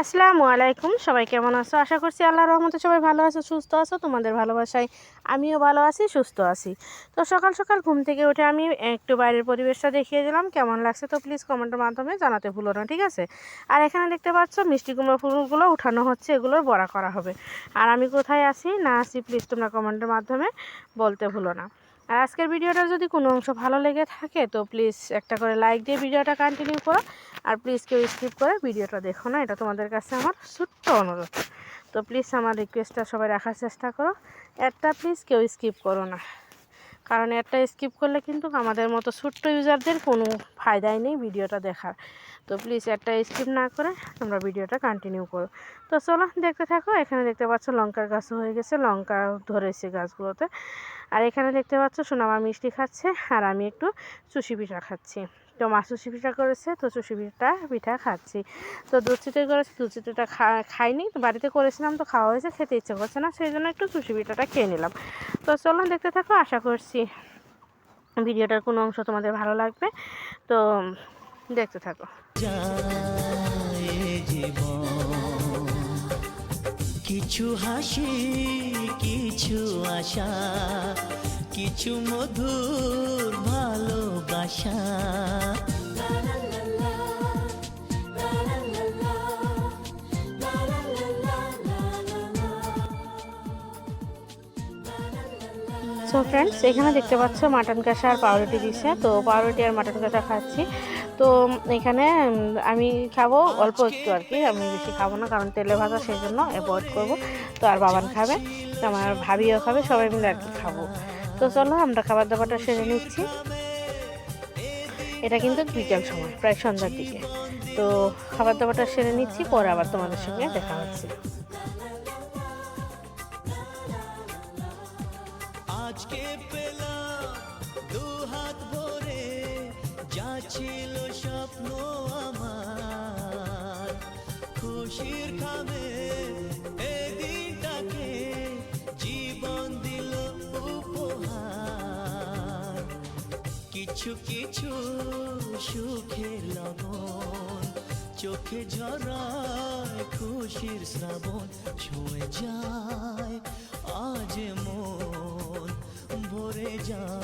আসসালামু আলাইকুম, সবাই কেমন আছো? আশা করছি আল্লাহ রহমতে সবাই ভালো আছো, সুস্থ আছো, তোমাদের ভালোবাসায় আমিও ভালো আছি, সুস্থ আছি। তো সকাল সকাল ঘুম থেকে উঠে আমি একটু বাইরের পরিবেশটা দেখিয়ে দিলাম, কেমন লাগছে তো প্লিজ কমেন্টের মাধ্যমে জানাতে ভুলো না, ঠিক আছে? আর এখানে দেখতে পাচ্ছ মিষ্টি কুমড়ো ফুলগুলো উঠানো হচ্ছে, এগুলোর বড়া করা হবে। আর আমি কোথায় আছি, না আছি প্লিজ তোমরা কমেন্টের মাধ্যমে বলতে ভুলো না। আর আজকের ভিডিওটা যদি কোনো অংশ ভালো লেগে থাকে, তো প্লিজ একটা করে লাইক দিয়ে ভিডিওটা কন্টিনিউ করো। আর প্লিজ কেউ স্কিপ করে ভিডিওটা দেখো না, এটা তোমাদের কাছে আমার ছোট্ট অনুরোধ। তো প্লিজ আমার রিকোয়েস্টটা সবাই রাখার চেষ্টা করো। একটা প্লিজ কেউ স্কিপ করো না। কারণ একটা স্কিপ করলে কিন্তু আমাদের মতো ছোট্ট ইউজারদের কোনো ফায়দাই নেই ভিডিওটা দেখার। তো প্লিজ একটা স্কিপ না করে তোমরা ভিডিওটা কন্টিনিউ করো। তো চলো দেখতে থাকো, এখানে দেখতে পাচ্ছ লঙ্কার গাছও হয়ে গেছে, লঙ্কা ধরেছে গাছগুলোতে। আর এখানে দেখতে পাচ্ছ সোনামা মিষ্টি খাচ্ছে আর আমি একটু চুষি পিঠা খাচ্ছি। তো মা চুষি পিঠা করেছে, তো চুষি পিঠা পিঠা খাচ্ছি। তো দুধ চিতই করেছে দুধ খা, খাইনি তো বাড়িতে করেছিলাম তো খাওয়া হয়েছে, খেতে ইচ্ছে করছে না, সেই জন্য একটু চুষি পিঠাটা খেয়ে নিলাম। তো চলো দেখতে থাকো, আশা করছি ভিডিওটার কোনো অংশ তোমাদের ভালো লাগবে। তো দেখতে থাকো। জীবন। কিছু হাসি, কিছু আশা, কিছু মধুর ভালোবাসা। সো ফ্রেন্ডস এখানে দেখতে পাচ্ছ মাটন কষা আর পাউরুটি দিছে তো পাউরুটি আর মাটন কষা খাচ্ছি। তো এখানে আমি খাব অল্প একটু আর কি, আমি বেশি খাব না, কারণ তেলে ভাজা সেই জন্য অ্যাভয়েড করব। তো আর বাবান খাবে আমার ভাবিও খাবে, সবাই মিলে আর কি খাব। তো চলো, আমরা খাবার দাবারটা সেরে নিচ্ছি। এটা কিন্তু বিকেল সময়, প্রায় সন্ধ্যার দিকে। তো খাবার দাবারটা সেরে নিচ্ছি, পরে আবার তোমাদের সঙ্গে দেখা হচ্ছে। আজকে পেলাম দু হাত যা ছিল স্বপ্ন আমার, খুশির খাবে এই জীবন দিল উপহার। কিছু কিছু সুখের লবণ, চোখে ঝরায় খুশির শ্রাবণ, ছুঁয়ে যায় আজ মন ভরে যায়।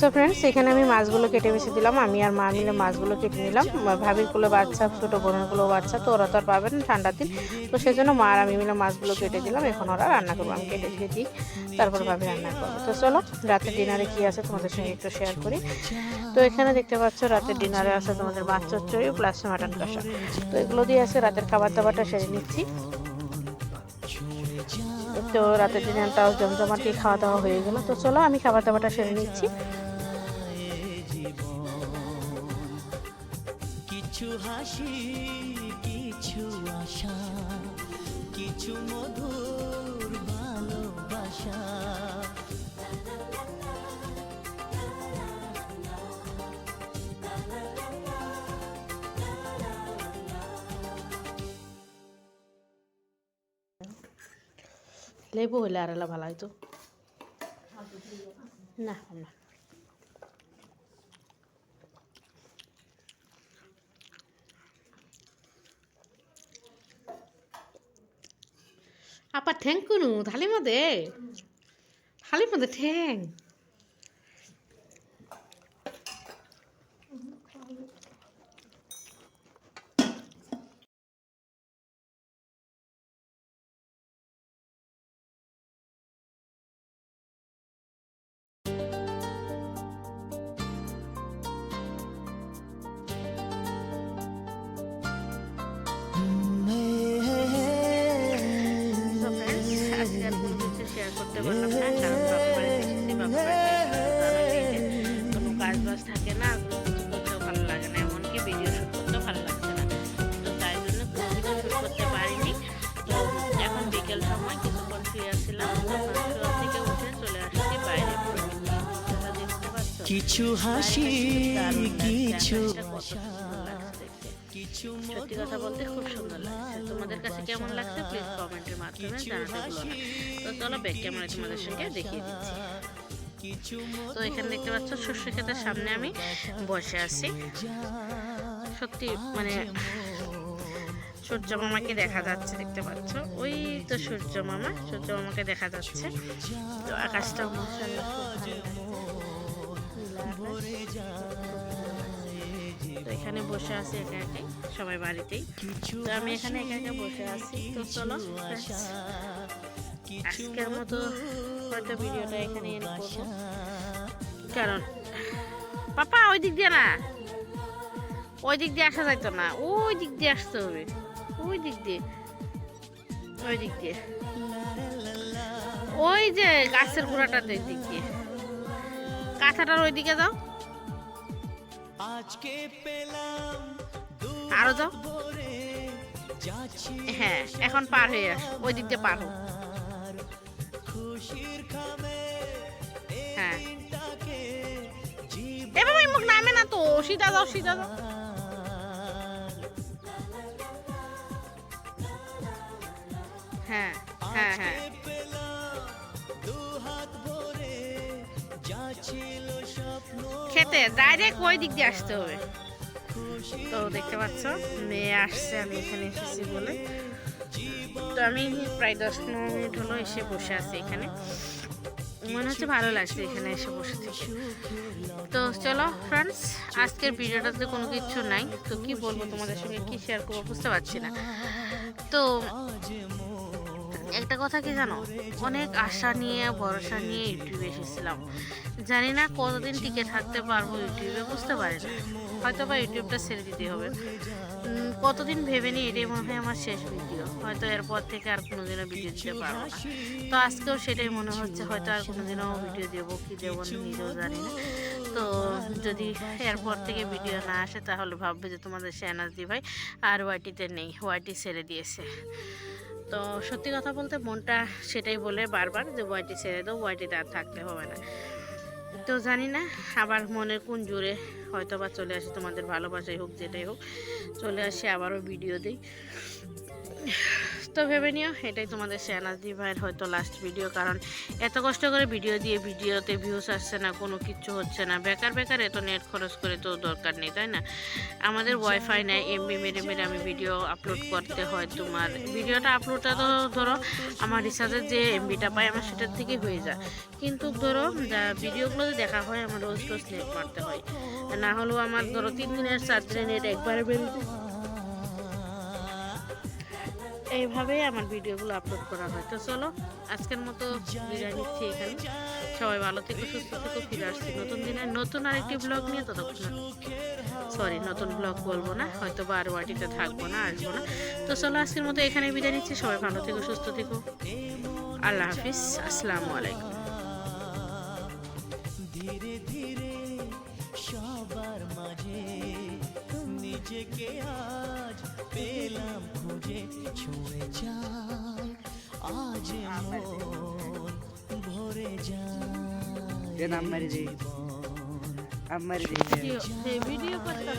সো ফ্রেন্ডস এখানে আমি মাছগুলো কেটে বেছে দিলাম। আমি আর মা মিলে মাছগুলো কেটে নিলাম। আমার ভাবিরগুলো বাচ্চা, ছোটো বোনেরগুলো বাচ্চা, তো ওরা তো আর পাবেন না ঠান্ডার দিন। তো সেই জন্য মা আর আমি মিলে মাছগুলো কেটে দিলাম। এখন ওরা রান্না করব, আমি কেটে দিয়ে দিই। তারপর ভাবি রান্না করব। তো চলো রাতের ডিনারে কি আছে তোমাদের সঙ্গে একটু শেয়ার করি। তো এখানে দেখতে পাচ্ছ রাতের ডিনারে আছে তোমাদের মাছ চচ্চড়ি প্লাস মাটন কষা। তো এগুলো দিয়ে আছে রাতের খাবার দাবারটা সেরে নিচ্ছি। তো রাতের ডিনারটাও জমজমাটি খাওয়া দাওয়া হয়ে গেল। তো চলো, আমি খাবার দাবারটা সেরে নিচ্ছি। কিছু হাসি কিছু আশা কিছু মধুর ভালোবাসা। লেবু হইলে আর ভালো হইতো না না। আপা ঠ্যাং কুনু থালি মধ্যে থালি মধ্যে ঠ্যাং তো কোনো কাজ থাকে না কিছু করতেও ভালো লাগে না এমনকি ভিডিও শুট ভালো লাগছে তাই জন্য কোনো কিছু শুট করতে পারিনি এখন বিকেল সময় কিছুক্ষণ ফ্রি আসছিলাম থেকে উঠে চলে আসছি বাইরে কিছু হাসি। কিছু সত্যি কথা বলতে খুব সুন্দর লাগছে। তোমাদের কাছে কেমন লাগছে? প্লিজ কমেন্টের মাধ্যমে জানাতে ভুলো না। তো চলো ব্যাক ক্যামেরা তোমাদের সঙ্গে দেখিয়ে দিচ্ছি। তো এখানে দেখতে পাচ্ছ শস্য ক্ষেতের সামনে আমি বসে আছি। সত্যি মানে সূর্য মামাকে দেখা যাচ্ছে দেখতে পাচ্ছ? ওই তো সূর্য মামা সূর্য মামাকে দেখা যাচ্ছে। তো আকাশটাও মাশাআল্লাহ তো এখানে বসে আছি একা একাই সবাই বাড়িতেই। তো আমি এখানে একা একা বসে আছি তো চলো আজকের মতো হয়তো ভিডিওটা এখানে এন্ড করব। কারণ পাপা ওই দিক দিয়ে না। ওই দিক দিয়ে আসা যাইতো না ওই দিক দিয়ে আসতে হবে ওই দিক দিয়ে ওই দিক দিয়ে। ওই যে গাছের গোড়াটার দিক দিয়ে। কাঁথাটার ওই দিকে যাও। আজকে পেলাম আরও যাও। হ্যাঁ এখন পার হয়ে আস ওই দিক দিয়ে পার হোক হ্যাঁ। দিনটাকে জীবন এ বাবা এই মুখ নামে না তো সিধা যাও সিধা যাও। হ্যাঁ হ্যাঁ হ্যাঁ। পেলাম দু হাত ভরে যা ছিল স্বপ্ন খেতে ডাইরেক্ট ওই দিক দিয়ে আসতে হবে। তো দেখতে পাচ্ছ, মেয়ে আসছে, আমি এখানে এসেছি বলে। তো আমি প্রায় দশ পনেরো মিনিট হলো এসে বসে আছি এখানে। মনে হচ্ছে ভালো লাগছে এখানে এসে বসে থেকে। তো চলো ফ্রেন্ডস আজকের ভিডিওটাতে কোনো কিছু নাই। তো কি বলব তোমাদের সঙ্গে, কি শেয়ার করব বুঝতে পারছি না। তো একটা কথা কি জানো? অনেক আশা নিয়ে, ভরসা নিয়ে ইউটিউবে এসেছিলাম। জানি না কতদিন টিকে থাকতে পারব ইউটিউবে, বুঝতে পারি না। হয়তো বা ইউটিউবটা ছেড়ে দিতে হবে। কতদিন ভেবে নিই এটাই মনে হয় আমার শেষ ভিডিও। হয়তো এরপর থেকে আর কোনোদিনও ভিডিও দিতে পারব না। তো আজকেও সেটাই মনে হচ্ছে, হয়তো আর কোনোদিনও ভিডিও দেবো কি দেবো নিজেও জানি না। তো যদি এরপর থেকে ভিডিও না আসে, তাহলে ভাববে যে তোমাদের শেনাজ দি ভাই আর ওয়াইটিতে নেই, ওয়াইটি ছেড়ে দিয়েছে। তো সত্যি কথা বলতে মনটা সেটাই বলে বারবার যে ওয়াইটি ছেড়ে দেবো ওয়াইটিতে আর থাকতে হবে না। তো জানি না, আবার মনের কোন জোরে হয়তো বা চলে আসে তোমাদের ভালোবাসাই হোক, যেটাই হোক, চলে আসে আবারও ভিডিও দিই। তো ভেবে নিও এটাই তোমাদের শেয়ানাজ দি ভাইয়ের হয়তো লাস্ট ভিডিও কারণ এত কষ্ট করে ভিডিও দিয়ে ভিডিওতে ভিউস আসছে না কোনো কিছু হচ্ছে না। বেকার বেকার এত নেট খরচ করে তো দরকার নেই তাই না? আমাদের ওয়াইফাই নেই এমবি মেরে মেরে আমি ভিডিও আপলোড করতে হয় তোমার। ভিডিওটা আপলোডটা তো ধরো আমার রিচার্জের যে এমবিটা পাই আমার সেটার থেকে হয়ে যায়। কিন্তু ধরো যা ভিডিওগুলো দেখা হয় আমার রোজ রোজ নেট মারতে হয়। না হলেও আমার ধরো তিন দিনের চার দিনের নেট একবারে বেরিয়ে এইভাবেই আমার ভিডিওগুলো আপলোড করা হয়। তো চলো, আজকের মতো বিদায় নিচ্ছি এখানে। সবাই ভালো থেকো, সুস্থ থেকো, ফিরে আসছি নতুন দিনে। নতুন আরেকটি ব্লগ নিয়ে ততক্ষণ সরি নতুন ব্লগ বলব না হয়তো বা আর ওয়াটিতে থাকব না, আসব না। তো চলো, আজকের মতো এখানে বিদায় নিচ্ছি। সবাই ভালো থেকো, সুস্থ থেকো। আল্লাহ হাফিজ, আসসালামু আলাইকুম। ধীরে ধীরে সবার মাঝে নিজেকে ছুঁয়ে যায় আজ মন ভরে যায়। নাম আম্মারি দে। জীবন আম্মারি দে। ভিডিও করতে